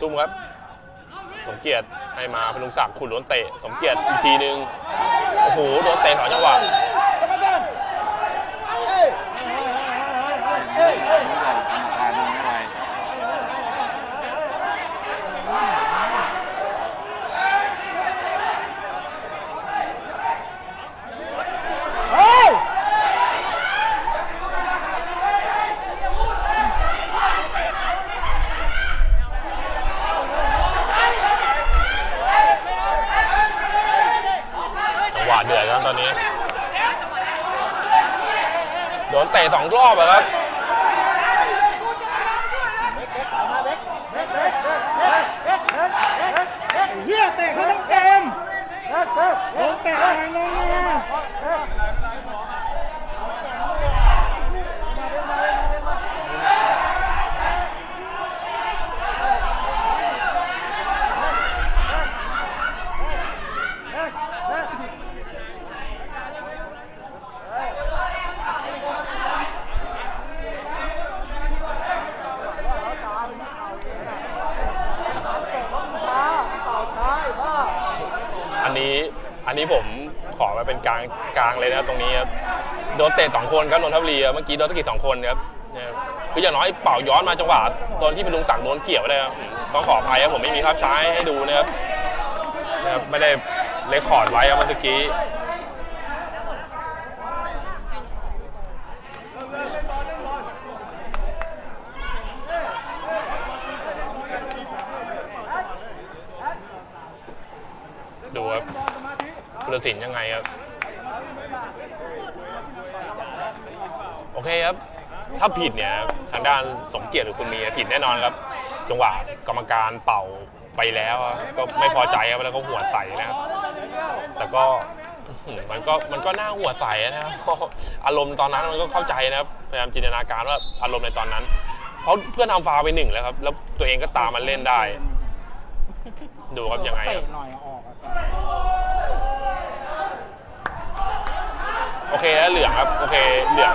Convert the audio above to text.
ตุ้มครับ สมเกียรติให้มาพนุงศักดิ์ขุนล้วนเตะ สมเกียรติอีกทีนึง โอ้โห โดนเตะสองจังหวะ ไม่ไหวกรรมการไม่ไหว เฮ้ย จังหวะเดือด ครับตอนนี้โดนเตะสองรอบอะครับเยี่ยเตะเขาต้องเต็มโดนเตะแรงลงมาเป่าช้าไอ้บ้า อันนี้อันนี้ผมขอมาเป็นกลางกลางเลยนะตรงนี้ครับโดนเตะสองคนครับนนทบุรีเมื่อกี้โดนตะกี้สองคนครับเนี่ยคืออย่างน้อยเป่าย้อนมาจังหวะตอนที่เป็นลุงสั่งโดนเกี่ยวเลยครับต้องขออภัยครับผมไม่มีภาพช้าให้ดูนะครับนะครับไม่ได้เลคคอร์ดไว้ครับเมื่อกี้ ดูครับพุทธศิลป์ยังไงครับ โอเคครับ ถ้าผิดเนี่ยทางด้านสมเกียรติหรือคุณมีผิดแน่นอนครับ จังหวะกรรมการเป่าไปแล้วก็ไม่พอใจครับแล้วก็หัวใส่นะครับ แต่ก็มันก็มันก็น่าหัวใส่นะครับอารมณ์ตอนนั้นมันก็เข้าใจนะครับพยายามจินตนาการว่าอารมณ์ในตอนนั้นเพราะเพื่อนทำฟาวไปหนึ่งแล้วครับ แล้วตัวเองก็ตามมันเล่นได้ ดูครับยังไงครับ เตะหน่อยออกอะโอเคแล้วเหลืองครับ โอเคเหลือง